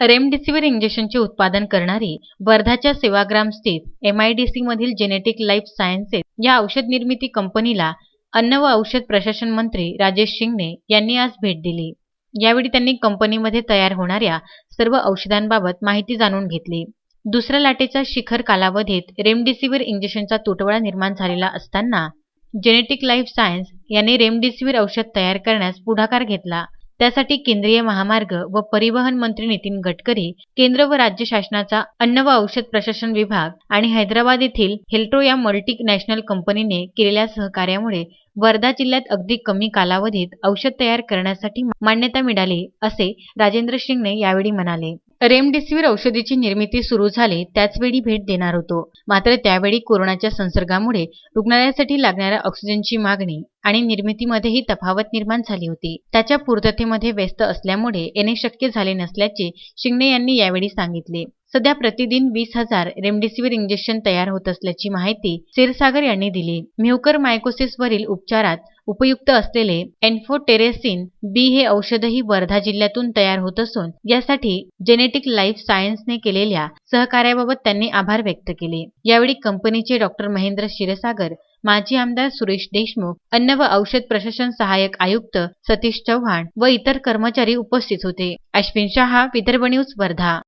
Remdesivir इंजेक्शनचे उत्पादन करणारी वर्धाच्या सेवाग्राम स्थित एमआयडीसी मधील जेनेटिक लाईफ सायन्सेस या औषध निर्मिती कंपनीला अन्न व औषध प्रशासन मंत्री राजेश शिंगणे यांनी आज भेट दिली. यावेळी त्यांनी कंपनीमध्ये तयार होणाऱ्या सर्व औषधांबाबत माहिती जाणून घेतली. दुसऱ्या लाटेचा शिखर कालावधीत रेमडेसिवीर इंजेक्शनचा तुटवडा निर्माण झालेला असताना जेनेटिक लाईफ सायन्स यांनी रेमडेसिवीर औषध तयार करण्यास पुढाकार घेतला. त्यासाठी केंद्रीय महामार्ग व परिवहन मंत्री नितीन गडकरी केंद्र व राज्य शासनाचा अन्न व औषध प्रशासन विभाग आणि हैदराबाद येथील हेल्ट्रो या मल्टी नॅशनल कंपनीने केलेल्या सहकार्यामुळे वर्धा जिल्ह्यात अगदी कमी कालावधीत औषध तयार करण्यासाठी मान्यता मिळाली असे राजेंद्र शिंगणे यावेळी म्हणाले. रेमडेसिवीर औषधीची निर्मिती सुरू झाली त्याचवेळी भेट देणार होतो. मात्र त्यावेळी कोरोनाच्या संसर्गामुळे रुग्णालयासाठी लागणाऱ्या ऑक्सिजनची मागणी आणि निर्मितीमध्येही तफावत निर्माण झाली होती. त्याच्या पूर्ततेमध्ये व्यस्त असल्यामुळे येणे शक्य झाले नसल्याचे शिंगणे यांनी यावेळी सांगितले. सध्या प्रतिदिन वीस हजार रेमडेसिवीर इंजेक्शन तयार होत असल्याची माहिती क्षीरसागर यांनी दिली. म्युकर मायकोसिसवरील उपचारात उपयुक्त असलेले एन्फोटेरेसिन बी हे औषधही वर्धा जिल्ह्यातून तयार होत असून यासाठी जेनेटिक लाईफ सायन्सने केलेल्या सहकार्याबाबत त्यांनी आभार व्यक्त केले. यावेळी कंपनीचे डॉक्टर महेंद्र क्षीरसागर माजी आमदार सुरेश देशमुख अन्न व औषध प्रशासन सहाय्यक आयुक्त सतीश चव्हाण व इतर कर्मचारी उपस्थित होते. अश्विन शहा विदर्भ न्यूज वर्धा.